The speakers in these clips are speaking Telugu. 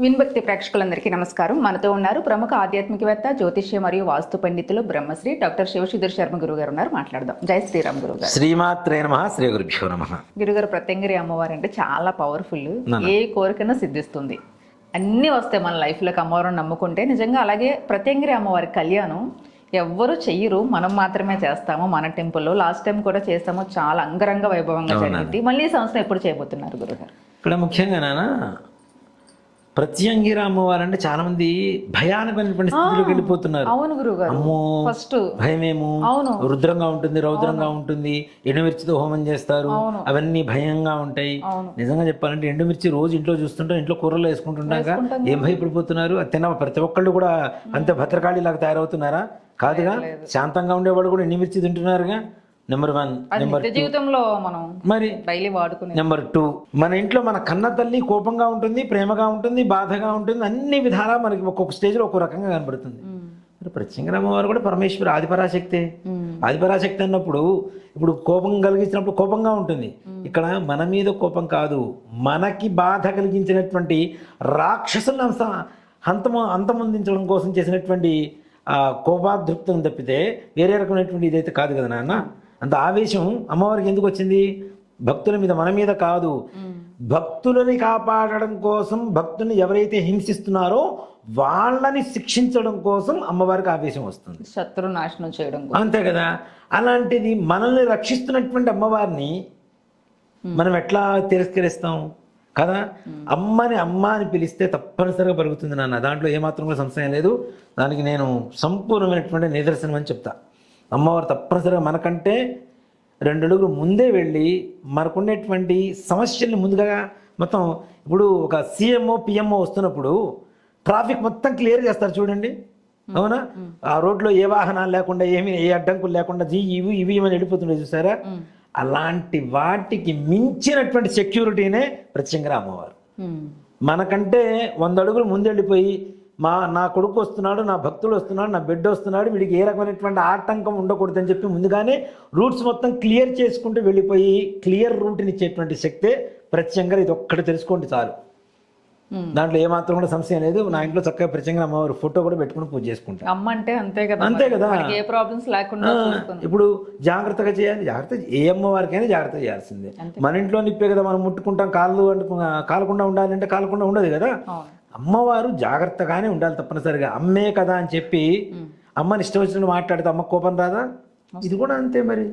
విన్భక్తి ప్రేక్షకులందరికీ నమస్కారం. మనతో ఉన్నారు ప్రముఖ ఆధ్యాత్మికవేత్త జ్యోతిష్య మరియు వాస్తు పండితులు బ్రహ్మశ్రీ డాక్టర్ శివశుధర్ శర్మ గురువు గారు ఉన్నారు. మాట్లాడదాం. జై శ్రీరామ్ గురువు గారు శ్రీమాత్రే నమ శ్రీ గురుభ్యో నమ. గురుగారు ప్రత్యంగిరి అమ్మవారు అంటే చాలా పవర్ఫుల్ ఏ కోరికైనా సిద్ధిస్తుంది? అన్నీ వస్తాయి మన లైఫ్లోకి అమ్మవారిని నమ్ముకుంటే. నిజంగా అలాగే ప్రత్యంగిరి అమ్మవారి కళ్యాణం ఎవ్వరు చెయ్యరు. మనం మాత్రమే చేస్తాము. మన టెంపుల్లో లాస్ట్ టైం కూడా చేస్తాము. చాలా అంగరంగ వైభవంగా జరిగింది. మళ్ళీ ఈ సంవత్సరం ఎప్పుడు చేయబోతున్నారు గురుగారు? ఇక్కడ ముఖ్యంగా నాన్న ప్రత్యంగిర అమ్మవారు అంటే చాలా మంది భయానకమైనటువంటి స్థితిలోకి వెళ్ళిపోతున్నారు. అవును గురుగారు. అమ్మో ఫస్ట్ భయమేమో? అవును. రుద్రంగా ఉంటుంది రౌద్రంగా ఉంటుంది ఎండుమిర్చితో హోమం చేస్తారు అవన్నీ భయంగా ఉంటాయి. నిజంగా చెప్పాలంటే ఎండుమిర్చి రోజు ఇంట్లో చూస్తుంటాం ఇంట్లో కూరలో వేసుకుంటుండగా ఏం భయపడిపోతున్నారు? తిన్న ప్రతి ఒక్కళ్ళు కూడా అంతే భద్రకాళి లాగా తయారవుతున్నారా? కాదుగా? శాంతంగా ఉండేవాళ్ళు కూడా ఎండుమిర్చి తింటున్నారుగా? నెంబర్ వన్ నెంబర్ జీవితంలో మనం మరి డైలీ వాడుకునే నెంబర్ టూ మన ఇంట్లో మన కన్న తల్లి కోపంగా ఉంటుంది ప్రేమగా ఉంటుంది బాధగా ఉంటుంది అన్ని విధాలా మనకి ఒక్కొక్క స్టేజ్లో ఒక్కో రకంగా కనబడుతుంది. మరి ప్రత్యంగరామ వారు కూడా పరమేశ్వరు ఆదిపరాశక్తే. ఆదిపరాశక్తి అన్నప్పుడు ఇప్పుడు కోపం కలిగించినప్పుడు కోపంగా ఉంటుంది. ఇక్కడ మన మీద కోపం కాదు మనకి బాధ కలిగించినటువంటి రాక్షసులను అంత హంతము అంతమొందించడం కోసం చేసినటువంటి ఆ కోపాదృప్తం తప్పితే వేరే రకమైనటువంటి ఇదైతే కాదు కదా నాన్న? అంత ఆవేశం అమ్మవారికి ఎందుకు వచ్చింది? భక్తుల మీద మన మీద కాదు. భక్తులని కాపాడడం కోసం భక్తుని ఎవరైతే హింసిస్తున్నారో వాళ్ళని శిక్షించడం కోసం అమ్మవారికి ఆవేశం వస్తుంది. శత్రు నాశనం చేయడం. అంతే కదా? అలాంటిది మనల్ని రక్షిస్తున్నటువంటి అమ్మవారిని మనం ఎట్లా తిరస్కరిస్తాం? కదా? అమ్మని అమ్మ అని పిలిస్తే తప్పనిసరిగా పలుకుతుంది నాన్న. దాంట్లో ఏమాత్రం కూడా సంశయం లేదు. దానికి నేను సంపూర్ణమైనటువంటి నిదర్శనం అని చెప్తా. అమ్మవారు తప్పనిసరిగా మనకంటే రెండు అడుగులు ముందే వెళ్ళి మనకున్నటువంటి సమస్యల్ని ముందుగా మొత్తం ఇప్పుడు ఒక సీఎంఓ పిఎంఓ వస్తున్నప్పుడు ట్రాఫిక్ మొత్తం క్లియర్ చేస్తారు చూడండి. అవునా? ఆ రోడ్లో ఏ వాహనాలు లేకుండా ఏమి ఏ అడ్డంకులు లేకుండా జీ ఇవి ఇవి అని వెళ్ళిపోతుండే చూసారా? అలాంటి వాటికి మించినటువంటి సెక్యూరిటీనే ప్రత్యంగా అమ్మవారు. మనకంటే వంద అడుగులు ముందెళ్ళిపోయి మా నా కొడుకు వస్తున్నాడు నా భక్తుడు వస్తున్నాడు నా బిడ్డ వస్తున్నాడు వీడికి ఏ రకమైనటువంటి ఆటంకం ఉండకూడదని చెప్పి ముందుగానే రూట్స్ మొత్తం క్లియర్ చేసుకుంటూ వెళ్ళిపోయి క్లియర్ రూట్ని ఇచ్చేటువంటి శక్తే ప్రత్యంగా ఇది ఒక్కటి తెలుసుకోండి చాలు. దాంట్లో ఏమాత్రం కూడా సంశయం లేదు. నా ఇంట్లో చక్కగా ప్రత్యంగా అమ్మవారి ఫోటో కూడా పెట్టుకుని పూజ చేసుకుంటాను అమ్మ అంటే అంతే కదా అంతే. కదా. ఏ ప్రాబ్లమ్స్ లేకుండా ఇప్పుడు జాగ్రత్తగా చేయాలి. జాగ్రత్త ఏ అమ్మవారికైనా జాగ్రత్త చేయాల్సిందే. మన ఇంట్లో నిప్పే కదా మనం ముట్టుకుంటాం. కాళ్ళు అంటుకు కాలకుండా ఉండాలంటే కాలకుండా ఉండదు కదా. అమ్మవారు జాగ్రత్తగానే ఉండాలి తప్పనిసరిగా. అమ్మే కదా అని చెప్పి అమ్మని ఇష్టం వచ్చినట్టు మాట్లాడితే అమ్మ కోపం రాదా? ఇది కూడా అంతే మరి.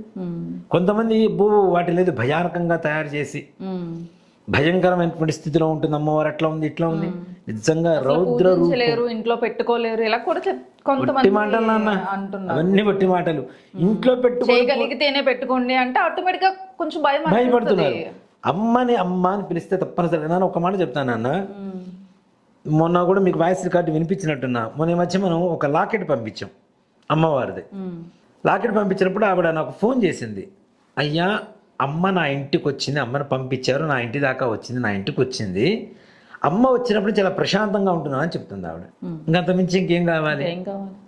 కొంతమంది భూ వాటి లేదు భయానకంగా తయారు చేసి. భయంకరమైనటువంటి స్థితిలో ఉంటుంది. అమ్మవారు అట్లా ఉంది ఇట్లా ఉంది. నిజంగా రౌద్ర పూజించలేరు ఇంట్లో పెట్టుకోలేరు ఇలా కూడా కొంతమంది మాటలు నాన్న. అవన్నీ బట్టి మాటలు. ఇంట్లో పెట్టుకో చేయగలిగితేనే పెట్టుకోండి అంటే ఆటోమేటిక్గా కొంచెం భయం. భయపడుతున్నారు. అమ్మని అమ్మ అని పిలిస్తే తప్పనిసరిగా. నేను ఒక మాట చెప్తాను అన్న. మొన్న కూడా మీకు వాయిస్ రికార్డు వినిపించినట్టున్నా. మొన్న ఈ మధ్య మనం ఒక లాకెట్ పంపించాం అమ్మవారిది. లాకెట్ పంపించినప్పుడు ఆవిడ నాకు ఫోన్ చేసింది. అయ్యా అమ్మ నా ఇంటికి వచ్చింది. అమ్మని పంపించారు. నా ఇంటి దాకా వచ్చింది. నా ఇంటికి వచ్చింది. అమ్మ వచ్చినప్పుడు చాలా ప్రశాంతంగా ఉంటున్నా అని చెప్తుంది ఆవిడ. ఇంకంత మించి ఇంకేం కావాలి?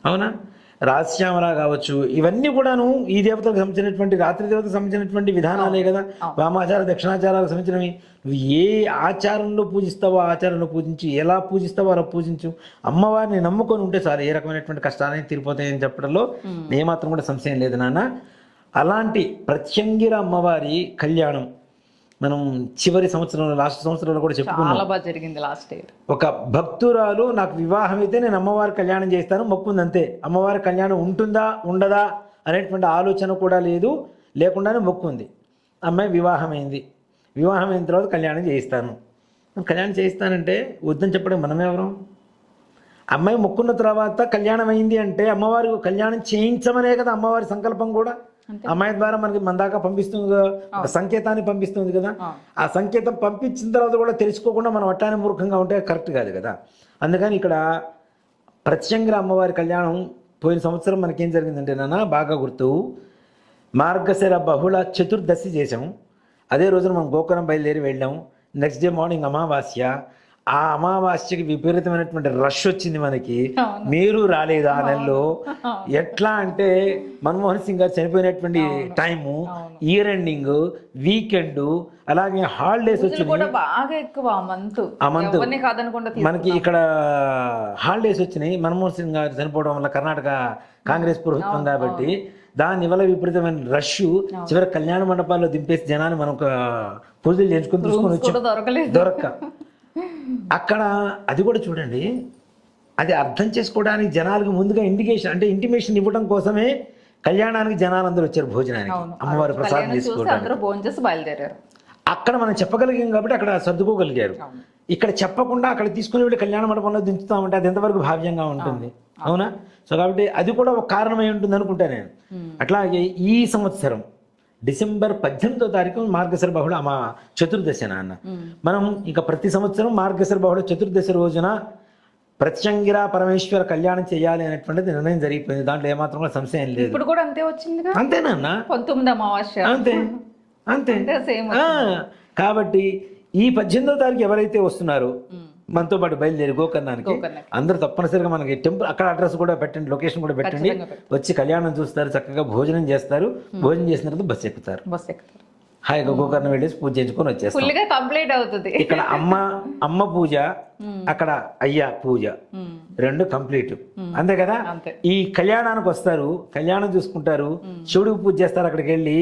అవునా? రాజశ్యామల కావచ్చు ఇవన్నీ కూడాను ఈ దేవతలకు సంబంధించినటువంటి రాత్రి దేవతకు సంబంధించినటువంటి విధానాలే కదా. వామాచార దక్షిణాచారాలకు సంబంధించినవి. నువ్వు ఏ ఆచారంలో పూజిస్తావో ఆచారంలో పూజించు ఎలా పూజిస్తావో అలా పూజించు. అమ్మవారిని నమ్ముకొని ఉంటే చాలు ఏ రకమైనటువంటి కష్టాలని తీరిపోతాయని చెప్పడంలో ఏమాత్రం కూడా సంశయం లేదు నాన్న. అలాంటి ప్రత్యంగిర అమ్మవారి కళ్యాణం మనం చివరి సంవత్సరంలో లాస్ట్ సంవత్సరంలో కూడా చెప్పుకున్నాం. జరిగింది లాస్ట్ ఇయర్. ఒక భక్తురాలు నాకు వివాహం అయితే నేను అమ్మవారి కళ్యాణం చేస్తాను మొక్కుంది అంతే. అమ్మవారి కళ్యాణం ఉంటుందా ఉండదా అనేటువంటి ఆలోచన కూడా లేదు. లేకుండానే మొక్కుంది. అమ్మాయి వివాహం అయింది వివాహం అయిన తర్వాత కళ్యాణం చేయిస్తాను. కళ్యాణం చేయిస్తానంటే వద్దని చెప్పడం మనమెవరం అమ్మాయి మొక్కున్న తర్వాత కళ్యాణం అయింది అంటే అమ్మవారు కళ్యాణం చేయించమనే కదా అమ్మవారి సంకల్పం కూడా. అమ్మాయి ద్వారా మనకి మన దాకా పంపిస్తుంది సంకేతాన్ని పంపిస్తుంది కదా. ఆ. సంకేతం పంపించిన తర్వాత కూడా తెలుసుకోకుండా మనం అట్టానే మూర్ఖంగా ఉంటే కరెక్ట్ కాదు కదా. అందుకని ఇక్కడ ప్రత్యంగిర అమ్మవారి కళ్యాణం పోయిన సంవత్సరం మనకేం జరిగిందంటే నాన్న బాగా గుర్తు. మార్గశిర బహుళ చతుర్దశి చేసాం అదే రోజున మనం గోకురం బయలుదేరి వెళ్ళాం నెక్స్ట్ డే మార్నింగ్ అమావాస్య. ఆ అమావాస్యకి విపరీతమైనటువంటి రష్ వచ్చింది మనకి. మీరు రాలేదు ఆ నెలలో? ఎట్లా అంటే మన్మోహన్ సింగ్ గారు చనిపోయినటువంటి టైము ఇయర్ ఎండింగ్ వీకెండ్ అలాగే హాలిడేస్ వచ్చినాయి. బాగా ఎక్కువ మంత్ మనకి ఇక్కడ హాలిడేస్ వచ్చినాయి. మన్మోహన్ సింగ్ గారు చనిపోవడం వల్ల కర్ణాటక కాంగ్రెస్ ప్రభుత్వం కాబట్టి దాని వల్ల విపరీతమైన రష్ చివరి కళ్యాణ మండపాల్లో దింపేసి జనాన్ని మనం ఒక పూజలు చేయించుకొని తీసుకొని వచ్చాం. దొరక్క. అక్కడ అది కూడా చూడండి. అది అర్థం చేసుకోవడానికి జనాలకు ముందుగా ఇండికేషన్ అంటే ఇంటిమేషన్ ఇవ్వడం కోసమే కళ్యాణానికి జనాలు అందరూ వచ్చారు భోజనానికి. అమ్మవారి ప్రసాదం తీసుకోవడానికి. బయలుదేరారు. అక్కడ మనం చెప్పగలిగాం కాబట్టి అక్కడ సర్దుకోగలిగారు. ఇక్కడ చెప్పకుండా అక్కడ తీసుకుని వెళ్ళి కళ్యాణ మండపంలో దించుతామంటే అది ఎంతవరకు భావ్యంగా ఉంటుంది? అవునా. సో కాబట్టి అది కూడా ఒక కారణమై ఉంటుంది అనుకుంటా నేను. అట్లాగే ఈ సంవత్సరం డిసెంబర్ పద్దెనిమిదో తారీఖు మార్గశిర బహుళ అమా చతుర్దశి నాన్న. మనం ఇక ప్రతి సంవత్సరం మార్గశిర బహుళ చతుర్దశి రోజున ప్రత్యంగిరా పరమేశ్వర కళ్యాణం చేయాలి అనేటువంటిది నిర్ణయం జరిగిపోయింది. దాంట్లో ఏమాత్రం కూడా సంశయం లేదు. ఇప్పుడు కూడా అంతే వచ్చిందిగా? అంతేనన్నా పంతొమ్మిది అమావాస్య. అంతే. అంతే. కాబట్టి ఈ పద్దెనిమిదో తారీఖు ఎవరైతే వస్తున్నారో మనతో పాటు బయలుదేరి గోకర్ణానికి. అందరూ తప్పనిసరిగా మనకి టెంపుల్ అక్కడ అడ్రస్ కూడా పెట్టండి లొకేషన్ కూడా పెట్టండి. వచ్చి కళ్యాణం చూస్తారు చక్కగా భోజనం చేస్తారు. భోజనం చేసిన తర్వాత బస్సు ఎక్కుతారు. హాయిగా గోకర్ణం వెళ్ళేసి పూజ చేయించుకొని వచ్చేస్తాం. కంప్లీట్ అవుతుంది. ఇక్కడ అమ్మ అమ్మ పూజ అక్కడ అయ్య పూజ. రెండు కంప్లీట్. అంతే కదా? ఈ కళ్యాణానికి వస్తారు కళ్యాణం చూసుకుంటారు శివుడికి పూజ చేస్తారు అక్కడికి వెళ్ళి.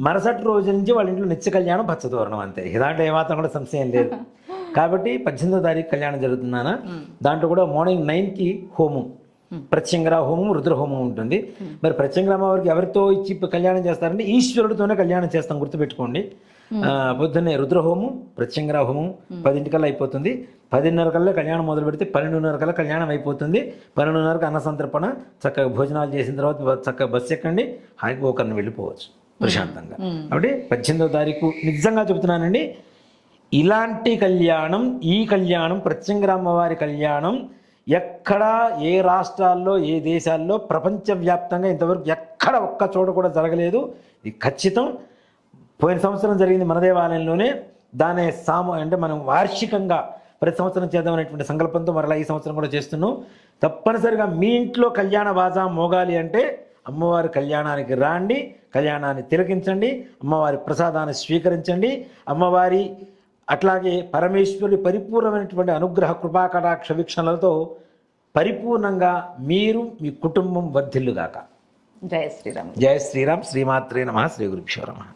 మరుసటి రోజు నుంచి వాళ్ళ ఇంట్లో నిత్య కళ్యాణం పచ్చతోరణం అంతే. దాంట్లో ఏమాత్రం కూడా సంశయం లేదు. కాబట్టి పద్దెనిమిదో తారీఖు కళ్యాణం జరుగుతుందానా దాంట్లో కూడా మార్నింగ్ నైన్కి హోమం. ప్రత్యంగర హోమం రుద్ర హోమం ఉంటుంది. మరి ప్రత్యంగర అమ్మవారికి ఎవరితో ఇచ్చి కళ్యాణం చేస్తారంటే ఈశ్వరుడితోనే కళ్యాణం చేస్తాం గుర్తుపెట్టుకోండి. పొద్దున్నే రుద్రహోమం ప్రత్యంగర హోమం పదింటికల్లా అయిపోతుంది. పదిన్నర కల్లా కళ్యాణం మొదలు పెడితే పన్నెండున్నర కల్లా కళ్యాణం అయిపోతుంది. పన్నెండున్నరకు అన్న సంతర్పణ చక్కగా భోజనాలు చేసిన తర్వాత చక్కగా బస్సు ఎక్కండి. హాయిగా ఒకరిని వెళ్ళిపోవచ్చు ప్రశాంతంగా. కాబట్టి పద్దెనిమిదో తారీఖు నిజంగా చెబుతున్నానండి. ఇలాంటి కళ్యాణం ఈ కళ్యాణం ప్రత్యంగరామ్మవారి కళ్యాణం ఎక్కడా ఏ రాష్ట్రాల్లో ఏ దేశాల్లో ప్రపంచవ్యాప్తంగా ఇంతవరకు ఎక్కడ ఒక్క చోట కూడా జరగలేదు. ఇది ఖచ్చితం. పోయిన సంవత్సరం జరిగింది మన దేవాలయంలోనే. దాని సాము అంటే మనం వార్షికంగా ప్రతి సంవత్సరం చేద్దామనేటువంటి సంకల్పంతో మరలా ఈ సంవత్సరం కూడా చేస్తున్నాం. తప్పనిసరిగా మీ ఇంట్లో కళ్యాణ బాజా మోగాలి అంటే అమ్మవారి కళ్యాణానికి రాండి కళ్యాణాన్ని తిలకించండి అమ్మవారి ప్రసాదాన్ని స్వీకరించండి అమ్మవారి అట్లాగే పరమేశ్వరుడి పరిపూర్ణమైనటువంటి అనుగ్రహ కృపాకటాక్ష వీక్షణలతో పరిపూర్ణంగా మీరు మీ కుటుంబం వర్ధిల్లుగాక. జయ శ్రీరామ్. జయ శ్రీరామ్. శ్రీమాత్రే నమ. శ్రీ గురుభ్యో నమ.